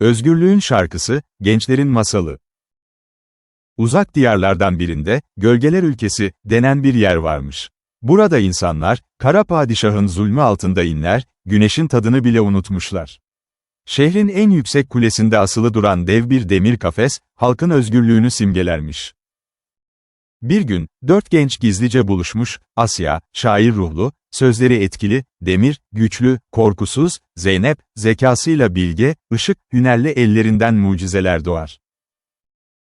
Özgürlüğün şarkısı, gençlerin masalı. Uzak diyarlardan birinde, Gölgeler Ülkesi denen bir yer varmış. Burada insanlar, kara padişahın zulmü altında inler, güneşin tadını bile unutmuşlar. Şehrin en yüksek kulesinde asılı duran dev bir demir kafes, halkın özgürlüğünü simgelermiş. Bir gün, dört genç gizlice buluşmuş, Asya, şair ruhlu, sözleri etkili, Demir, güçlü, korkusuz, Zeynep, zekasıyla bilge, ışık, hünerli ellerinden mucizeler doğar.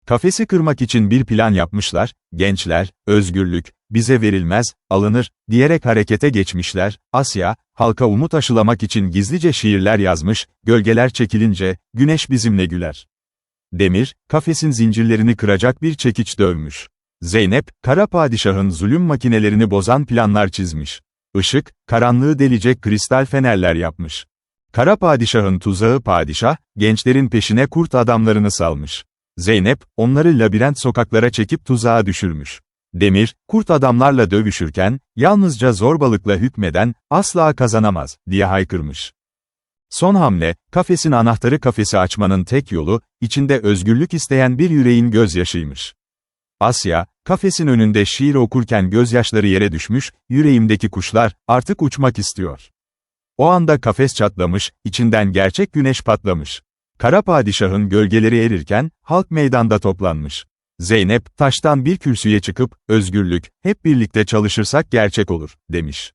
Kafesi kırmak için bir plan yapmışlar, gençler, özgürlük, bize verilmez, alınır, diyerek harekete geçmişler, Asya, halka umut aşılamak için gizlice şiirler yazmış, gölgeler çekilince, güneş bizimle güler. Demir, kafesin zincirlerini kıracak bir çekiç dövmüş. Zeynep, kara padişahın zulüm makinelerini bozan planlar çizmiş. Işık, karanlığı delecek kristal fenerler yapmış. Kara padişahın tuzağı padişah, gençlerin peşine kurt adamlarını salmış. Zeynep, onları labirent sokaklara çekip tuzağa düşürmüş. Demir, kurt adamlarla dövüşürken, yalnızca zorbalıkla hükmeden, asla kazanamaz, diye haykırmış. Son hamle, kafesin anahtarı kafesi açmanın tek yolu, içinde özgürlük isteyen bir yüreğin gözyaşıymış. Asya, kafesin önünde şiir okurken gözyaşları yere düşmüş, yüreğimdeki kuşlar, artık uçmak istiyor. O anda kafes çatlamış, içinden gerçek güneş patlamış. Kara padişahın gölgeleri erirken, halk meydanda toplanmış. Zeynep, taştan bir kürsüye çıkıp, özgürlük, hep birlikte çalışırsak gerçek olur, demiş.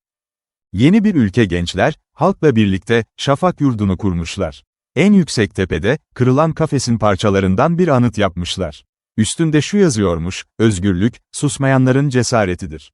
Yeni bir ülke gençler, halkla birlikte, şafak yurdunu kurmuşlar. En yüksek tepede, kırılan kafesin parçalarından bir anıt yapmışlar. Üstünde şu yazıyormuş, özgürlük, susmayanların cesaretidir.